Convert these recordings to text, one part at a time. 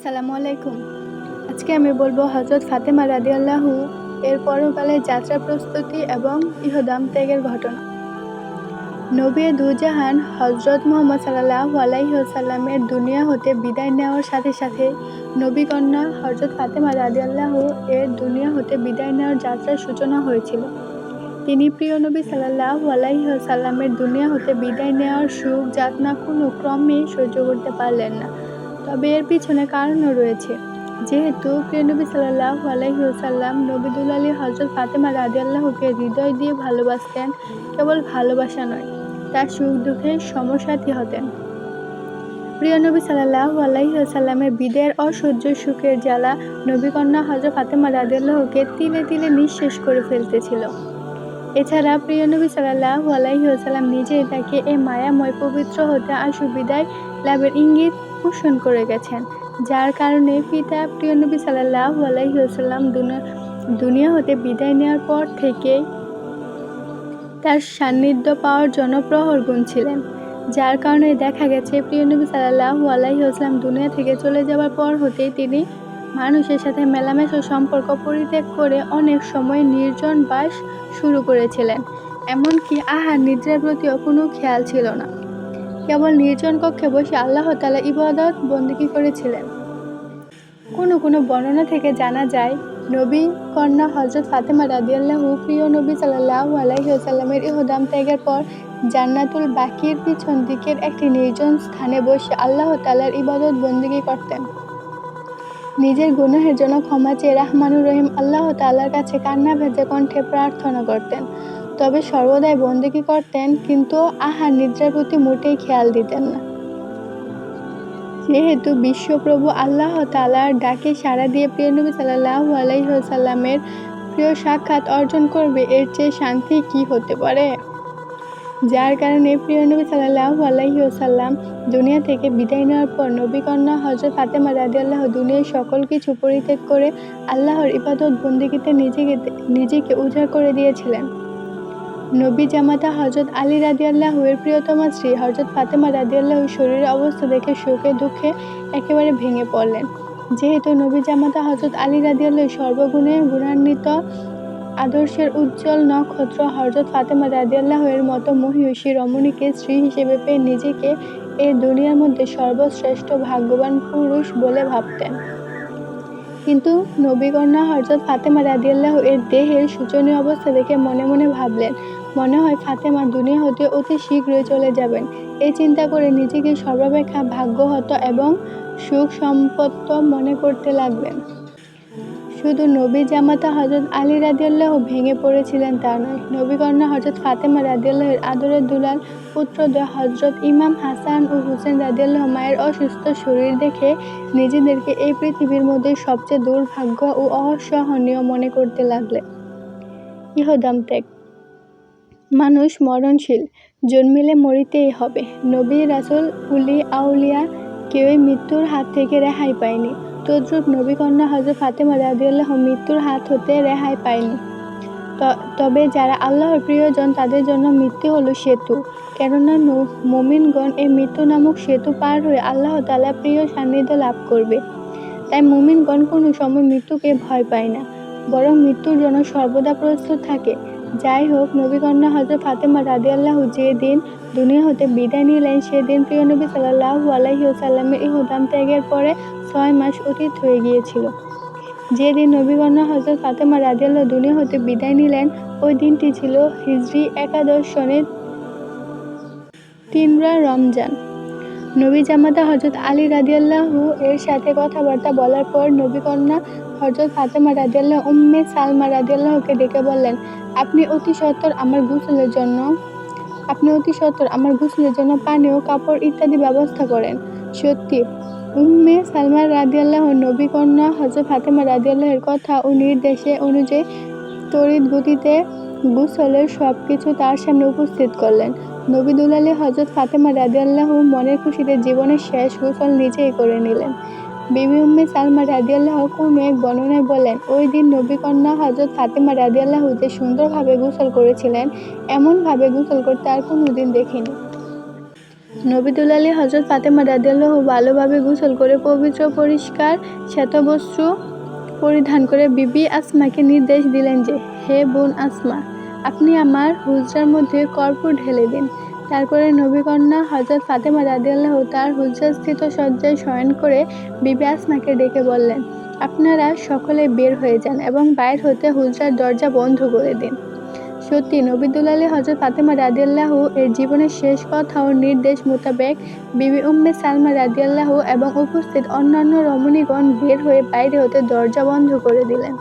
আসসালামু আলাইকুম। আজকে আমি বলব হজরত ফাতেমা রাদি আল্লাহু এর পরকালে যাত্রা প্রস্তুতি এবং ইহদাম ত্যাগের ঘটনা। নবী দুজাহান হজরত মোহাম্মদ সাল্লাহ আলাইসাল্লামের দুনিয়া হতে বিদায় নেওয়ার সাথে সাথে নবী কন্যা হজরত ফাতেমা রাদিয়াল্লাহু এর দুনিয়া হতে বিদায় নেওয়ার যাত্রার সূচনা হয়েছিল। তিনি প্রিয় নবী সাল্লাহ আলাইসাল্লামের দুনিয়া হতে বিদায় নেওয়ার সুখ, যাতনা কোনো ক্রমেই সহ্য করতে পারলেন না। তবে এর পিছনে কারণও রয়েছে। যেহেতু প্রিয়নবী সাল্লাহ আলাইসাল্লাম নবিদুল আলী হজরত ফাতেমা রাজি আল্লাহকে হৃদয় দিয়ে ভালোবাসতেন, কেবল ভালোবাসা নয়, তার সুখ দুঃখের সমসাথী হতেন। প্রিয় নবী সাল্লাহ আলাইসাল্লামের বিদের অসহ্য সুখের জ্বালা নবীকন্যা হজরত ফাতেমা রাদিয়াল্লাহকে তিলে তিলে নিঃশেষ করে ফেলতেছিল। এছাড়া প্রিয় নবী সাল্লাহ আলাইসাল্লাম নিজেই তাকে এই মায়াময় পবিত্র হতে আশু বিদায় লাভের ইঙ্গিত পোষণ করে গেছেন, যার কারণে পিতা প্রিয় নবী সাল্লাহ আলাইসাল্লাম দুনিয়া হতে বিদায় নেওয়ার পর থেকেই তার সান্নিধ্য পাওয়ার জন্য প্রহর গুনছিলেন, যার কারণে দেখা গেছে প্রিয় নবী সাল্লাহ আলাইসাল্লাম দুনিয়া থেকে চলে যাওয়ার পর হতেই তিনি মানুষের সাথে মেলামেশা সম্পর্ক পরিত্যাগ করে অনেক সময় নির্জন বাস শুরু করেছিলেন। এমনকি আহার নিদ্রার প্রতিও কোনো খেয়াল ছিল না। কেবল নির্জন কক্ষে বসে আল্লাহ তালা ইবাদত বন্দিকি করেছিলেন। কোনো কোনো বর্ণনা থেকে জানা যায়, নবী, কন্যা হজরত ফাতেমা রাদিয়াল্লাহু প্রিয় নবী সাল্লাহ আলাইসাল্লামের ইহদাম ত্যাগের পর জান্নাতুল বাকির পিছন দিকের একটি নির্জন স্থানে বসে আল্লাহ তালার ইবাদত, বন্দিগি করতেন। নিজের গুনাহের জন্য ক্ষমা চেয়ে রাহমানুর রহিম আল্লাহ তাল্লার কাছে কান্না, ভেজে কণ্ঠে প্রার্থনা করতেন। তবে সর্বদাই বন্দিকি করতেন, কিন্তু আহার নিদ্রার প্রতি মোটেই খেয়াল দিতেন না। যেহেতু বিশ্বপ্রভু আল্লাহ তালার ডাকে সাড়া দিয়ে প্রিয়নবী সাল্লাহ আলাইসাল্লামের প্রিয় সাক্ষাৎ অর্জন করবে, এর চেয়ে শান্তি কি হতে পারে? যার কারণে প্রিয় নবী সাল্লাহ আলাইসাল্লাম দুনিয়া থেকে বিদায় নেওয়ার পর নবীকন্যা হজরত ফাতেমা রাজি আল্লাহ দুনিয়ার সকল কিছু পরিত্যাগ করে আল্লাহর ইবাদত বন্দিগিতে নিজেকে নিজেকে উজাড় করে দিয়েছিলেন। নবী জামাতা হজরত আলী রাদিয়াল্লাহুয়ের প্রিয়তমা স্ত্রী হজরত ফাতেমা রাদিয়াল্লাহু শরীরের অবস্থা দেখে সুখে দুঃখে একেবারে ভেঙে পড়লেন। যেহেতু নবী জামাতা হজরত আলী রাদিয়াল্লাহ সর্বগুণে গুণান্বিত আদর্শের উজ্জ্বল নক্ষত্র হজরত ফাতেমা রাদিয়াল্লাহ এর মতো মহিষী রমণীকে স্ত্রী হিসেবে পেয়ে নিজেকে এই দুনিয়ার মধ্যে সর্বশ্রেষ্ঠ ভাগ্যবান পুরুষ বলে ভাবতেন। কিন্তু নবীকন্যা হজরত ফাতেমা রাদিয়াল্লাহ এর দেহের শোচনীয় অবস্থা দেখে মনে মনে ভাবলেন মনে হয় ফাতেমা দুনিয়া হতে অতি শীঘ্রই চলে যাবেন। এই চিন্তা করে নিজেকে সর্বাপেক্ষা ভাগ্যহত এবং সুখ সম্পত্ত মনে করতে লাগলেন। শুধু নবী জামাতা হজরত আলী রাদিয়াল্লাহ ভেঙে পড়েছিলেন তা নয়, নবীকন্যা হজরত ফাতেমা রাদিয়াল্লাহের আদরের দুলাল পুত্রদ্বয় হজরত ইমাম হাসান ও হুসেন রাদিয়াল্লাহ মায়ের অসুস্থ শরীর দেখে নিজেদেরকে এই পৃথিবীর মধ্যে সবচেয়ে দুর্ভাগ্য ও অসহনীয় মনে করতে লাগলে ইহদাম ত্যাগ। মানুষ মরণশীল, জন্মিলে মরিতেই হবে। নবী রাসুল উলি আউলিয়া কেউই মৃত্যুর হাত থেকে রেহাই পায়নি। তদ্রুপ নবীকন্যা হজরত ফাতেমা রাদিউল্লাহ মৃত্যুর হাত হতে রেহাই পায়নি। তবে যারা আল্লাহর প্রিয়জন, তাদের জন্য মৃত্যু হলো সেতু। কেননা মমিনগণ এই মৃত্যু নামক সেতু পার হয়ে আল্লাহ তালা প্রিয় সান্নিধ্য লাভ করবে। তাই মুমিনগণ কোনো সময় মৃত্যুকে ভয় পায় না। বরং মৃত্যুর জন্য সর্বদা প্রস্তুত থাকে। যাই হোক, নবীকন্যা হজরত ফাতেমা রাদিয়াল্লাহ যে দিন দুনিয়া হতে বিদায় নিলেন সেদিন প্রিয় নবী সাল্লাহ আলাইসাল্লামের ইহুদাম ত্যাগের পরে ছয় মাস অতীত হয়ে গিয়েছিল। যেদিন নবীকন্যা হজরত ফাতেমা রাজিয়াল্লাহ দুনিয়া হতে বিদায় নিলেন, ওই দিনটি ছিল হিজরি একাদশ সনের তিনরা রমজান। নবী জামাতা হজরত আলী রাদিয়াল্লাহু এর সাথে কথাবার্তা বলার পর নবীকন্যা হজরত ফাতেমা রাদিয়াল্লাহ উম্মে সালমা রাদিয়াল্লাহকে ডেকে বললেন, আপনি অতি সত্তর আমার গোসলের জন্য, আপনি অতি সত্তর আমার গোসলের জন্য পানি ও কাপড় ইত্যাদি ব্যবস্থা করেন। সত্যি, উম্মে সালমা রাদিয়াল্লাহ নবী কন্যা হজরত ফাতেমা রাদিয়াল্লাহের কথা ও নির্দেশে অনুযায়ী তড়িৎ গতিতে গুসলের সব কিছু তার সামনে উপস্থিত করলেন। নবীদুল আলী হজরত ফাতেমা রাদিয়াল্লাহ মনের খুশিতে জীবনের শেষ গোসল নিজেই করে নিলেন। বিবি উম্মে সালমা রাদিয়াল্লাহ কোনো এক বর্ণনায় বলেন, ওই দিন নবী কন্যা হজরত ফাতেমা রাদিয়াল্লাহ যে সুন্দরভাবে গোসল করেছিলেন, এমনভাবে গোসল করতে আর কোনো দিন দেখিনি। নবিদুল আলী হজরত ফাতেমা রাদিয়াল্লাহু ভালোভাবে গোসল করে পবিত্র, পরিষ্কার শ্বেতবস্ত্র পরিধান করে বিবি আসমাকে নির্দেশ দিলেন যে, হে বোন আসমা, আপনি আমার হুজরার মধ্যে কর্পূর ঢেলে দিন। তারপরে নবীকন্যা হজরত ফাতেমা রাদিয়াল্লাহ তার হুজরাস্থিত শয্যায় শয়ন করে বিবি আসমাকে ডেকে বললেন, আপনারা সকলে বের হয়ে যান এবং বাইর হতে হুজরার দরজা বন্ধ করে দিন। সত্যি, নবিদুল হজরত ফাতেমা রাদিয়াল্লাহ এর জীবনের শেষ কথা ও নির্দেশ মোতাবেক বিবি উম্মে সালমা রাদিয়াল্লাহ এবং উপস্থিত অন্যান্য রমণীগণ বের হয়ে বাইরে হতে দরজা বন্ধ করে দিলেন।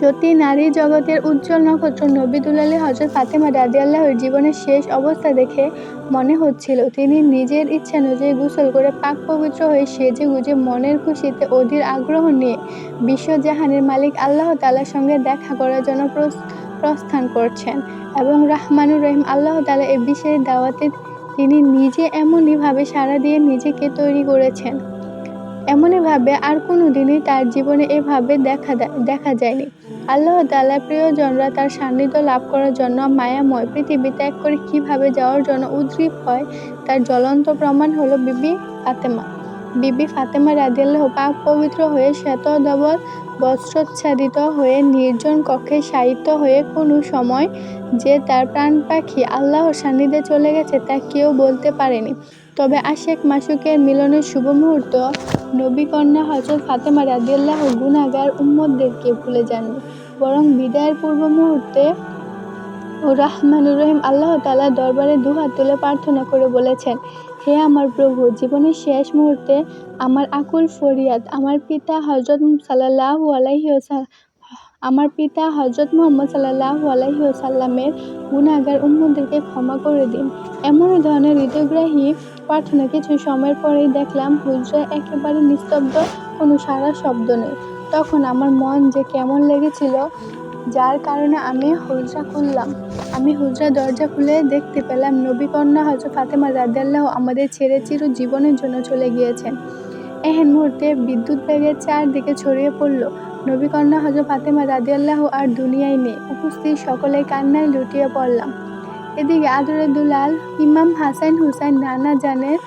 সত্যি নারী জগতের উজ্জ্বল নক্ষত্র নবিদুল আলী হজরত ফাতেমা রাদিয়াল্লাহর জীবনের শেষ অবস্থা দেখে মনে হচ্ছিল, তিনি নিজের ইচ্ছা অনুযায়ী গোসল করে পাক পবিত্র হয়ে সেজে গুজে মনের খুশিতে অধীর আগ্রহ নিয়ে বিশ্বজাহানের মালিক আল্লাহ তালার সঙ্গে দেখা করার জন্য প্রস- প্রস্থান করছেন এবং রাহমানুর রহিম আল্লাহ তালা এই বিশেষ দাওয়াতে তিনি নিজে এমনইভাবে সাড়া দিয়ে নিজেকে তৈরি করেছেন। এমনইভাবে আর কোনো দিনই তার জীবনে এভাবে দেখা দেখা যায়নি। আল্লাহ তাআলা প্রিয়জনরা তার সান্নিধ্য লাভ করার জন্য মায়াময় পৃথিবী ত্যাগ করে কীভাবে যাওয়ার জন্য উদ্গ্রীব হয়, তার জ্বলন্ত প্রমাণ হলো বিবি ফাতেমা। বিবি ফাতেমা রাদিয়াল্লাহ পাক পবিত্র হয়ে শ্বেত ধবল বস্ত্রচ্ছাদিত হয়ে নির্জন কক্ষে শায়িত হয়ে কোনো সময় যে তার প্রাণ পাখি আল্লাহর সান্নিধ্যে চলে গেছে তা কেউ বলতে পারেনি। তবে আশেক মাসুকের মিলনের শুভ মুহূর্ত নবী কন্যা হজরত ফাতেমা রাদিয়াল্লাহ গুনাগার উম্মদদেরকে ভুলে যাননি। বরং বিদায়ের পূর্ব মুহূর্তে ও রাহমানুর রহিম আল্লাহ তাআলা দরবারে দুহাত তুলে প্রার্থনা করে বলেছেন, হে আমার প্রভু, জীবনের শেষ মুহূর্তে আমার আকুল ফরিয়াদ, আমার পিতা হজরত সাল্লাল্লাহু আলাইহি আমার পিতা হজরত মোহাম্মদ সাল্লাল্লাহু আলাইহি ওয়াসাল্লামের গুনাহগার উম্মদেরকে ক্ষমা করে দিন। এমন ধরনের হৃদয়গ্রাহী প্রার্থনা কিছু সময়ের পরেই দেখলাম হুজরা একেবারে নিস্তব্ধ, কোনো সারা শব্দ নেই। তখন আমার মন যে কেমন লেগেছিল, যার কারণে আমি হুজরা খুললাম। আমি হুজরা দরজা খুলে দেখতে পেলাম নবী কন্যা হজরত ফাতেমা রাদিয়াল্লাহু আমাদের ছেড়ে চির জীবনের জন্য চলে গিয়েছেন। এহেন মুহূর্তে বিদ্যুৎ বেগে চারদিকে ছড়িয়ে পড়ল। নবী কন্যা হজরত ফাতেমা রাদিয়াল্লাহু আর দুনিয়ায় নেই। উপস্থিত সকলে কান্নায় লুটিয়ে পড়লাম। এদিকে আদরে দুলাল ইমাম হাসান হুসাইন নানা জানের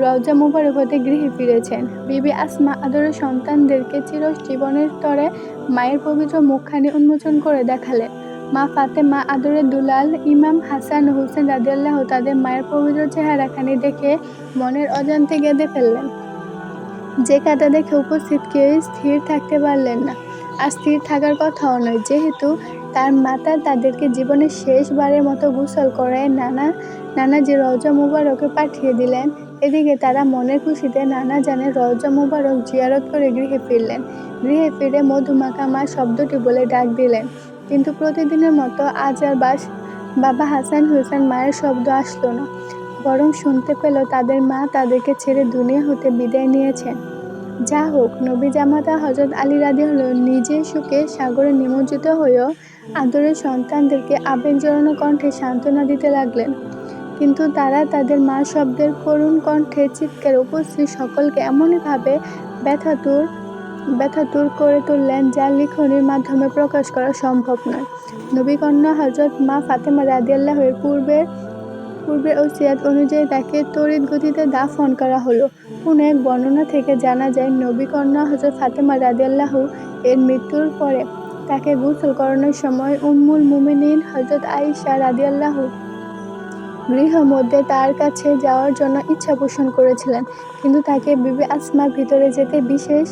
রওজা মুবারক হতে গৃহে ফিরেছেন। বিবি আসমা আদরের সন্তানদেরকে চির জীবনের তরে মায়ের পবিত্র মুখখানি উন্মোচন করে দেখালেন। মা ফাতেমা আদরের দুলাল ইমাম হাসান হুসেন রাদিয়াল্লাহ তাদের মায়ের পবিত্র চেহারাখানি দেখে মনের অজান্তে গেঁদে ফেললেন। যে কাটা দেখে উপস্থিত কেউ স্থির থাকতে পারলেন না। আর স্থির থাকার কথাও নয়, যেহেতু তার মাতা তাদেরকে জীবনের শেষবারের মতো গোসল করে নানা নানা যে রজা মুবারকে পাঠিয়ে দিলেন এদিকে তারা মনের খুশিতে নানা জানে রওজা মুবারক জিয়ারত করে গৃহে ফিরলেন। গৃহে ফিরে মধুমাখা মা শব্দটি বলে ডাক দিলেন। কিন্তু প্রতিদিনের মতো আজ আর বাস, বাবা হাসান হুসেন মায়ের শব্দ আসলো না। বরং শুনতে পেল তাদের মা তাদেরকে ছেড়ে দুনিয়া হতে বিদায় নিয়েছেন। যা হোক, নবী জামাতা হজরত আলী রাদি হল নিজে সুখে সাগরে নিমজ্জিত হয়েও আদরের সন্তানদেরকে আবেগ জড়ানো কণ্ঠে সান্ত্বনা দিতে লাগলেন। কিন্তু তারা তাদের মা শব্দের করুণ কণ্ঠে চিৎকার উপস্থিত সকলকে এমনইভাবে ব্যথাতুর ব্যথাতুর করে তুললেন যা লিখনির মাধ্যমে প্রকাশ করা সম্ভব নয়। নবীকন্যা হজরত মা ফাতেমা রাদিয়াল্লাহের পূর্বের পূর্বের ওসিয়াত অনুযায়ী তাকে তড়িৎ গতিতে দাফন করা হলো। কোন এক বর্ণনা থেকে জানা যায়, নবীকন্যা হজরত ফাতেমা রাদিয়াল্লাহু এর মৃত্যুর পরে তাকে গোসল করানোর সময় উম্মুল মুমিনিন হজরত আয়েশা রাদিয়াল্লাহু গৃহ মধ্যে তার কাছে যাওয়ার জন্য ইচ্ছা পোষণ করেছিলেন, কিন্তু তাকে বিবি আসমা ভিতরে যেতে বিশেষ,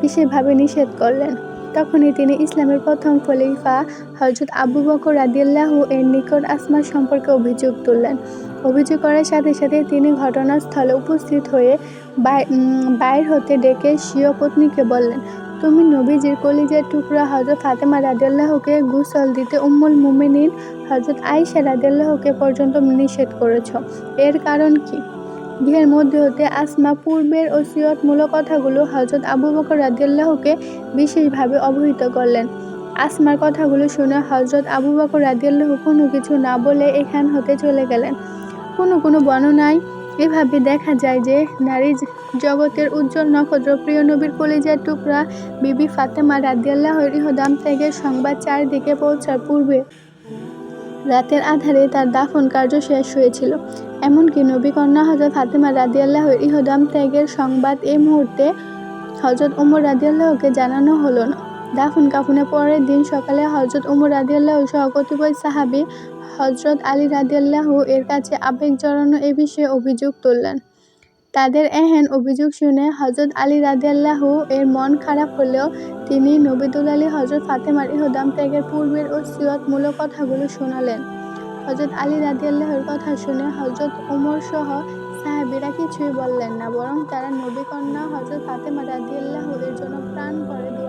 বিশেষভাবে নিষেধ করলেন। তখনই তিনি ইসলামের প্রথম খলিফা হজরত আবু বকর রাদিয়াল্লাহু এর নিকট আসমার সম্পর্কে অভিযোগ তুললেন। অভিযোগ করার সাথে সাথে তিনি ঘটনাস্থলে উপস্থিত হয়ে বাই- বাইর হতে ডেকে স্বীয় পত্নীকে বললেন তুমি নবীজির কলিজের টুকরা হজরত ফাতেমা রাদিয়াল্লাহুকে গুসল দিতে উম্মুল মুমিনিন হজরত আয়েশা রাদিয়াল্লাহুকে পর্যন্ত নিষেধ করেছ। এর কারণ কি? গৃহের মধ্যে হতে আসমা পূর্বের ওসিয়তমূলক কথাগুলো হজরত আবু বকর রাদিয়াল্লাহুকে বিশেষভাবে অবহিত করলেন। আসমার কথাগুলো শুনে হজরত আবু বকর রাদিয়াল্লাহু কোনো কিছু না বলে এখান হতে চলে গেলেন। কোনো কোনো বর্ণনায় এভাবে দেখা যায় যে নারী জগতের উজ্জ্বল নক্ষত্র প্রিয় নবীর কলিজার টুকরা বিবি ফাতেমা রাদিয়াল্লাহর ইহদাম থেকে সংবাদ চারদিকে পৌঁছার পূর্বে রাতের আধারে তার দাফন কার্য শেষ হয়েছিল। এমনকি নবী কন্যা হজরত ফাতেমা রাদিয়াল্লাহু ইহদাম ত্যাগের সংবাদ এই মুহূর্তে হজরত উমর রাদিয়াল্লাহুকে জানানো হলো না। দাফন কাফনের পরের দিন সকালে হজরত উমর রাদিয়াল্লাহু সহ কতিপয় সাহাবী হজরত আলী রাদিয়াল্লাহু এর কাছে আবেগ জড়ানো এ বিষয়ে অভিযোগ তুললেন। তাদের এহেন অভিযোগ শুনে হজরত আলী রাদিয়াল্লাহু এর মন খারাপ হলেও তিনি নবিদুল আলী হজরত ফাতেমার ইহদাম ত্যাগের পূর্বের ওসিয়তমূলক কথাগুলো শোনালেন। হজরত আলী রাদিয়াল্লাহুর কথা শুনে হজরত ওমর সহ সাহাবীরা কিছুই বললেন না, বরং তারা নবী কন্যা হজরত ফাতেমা রাদিয়াল্লাহু এর জন্য প্রাণ করলেন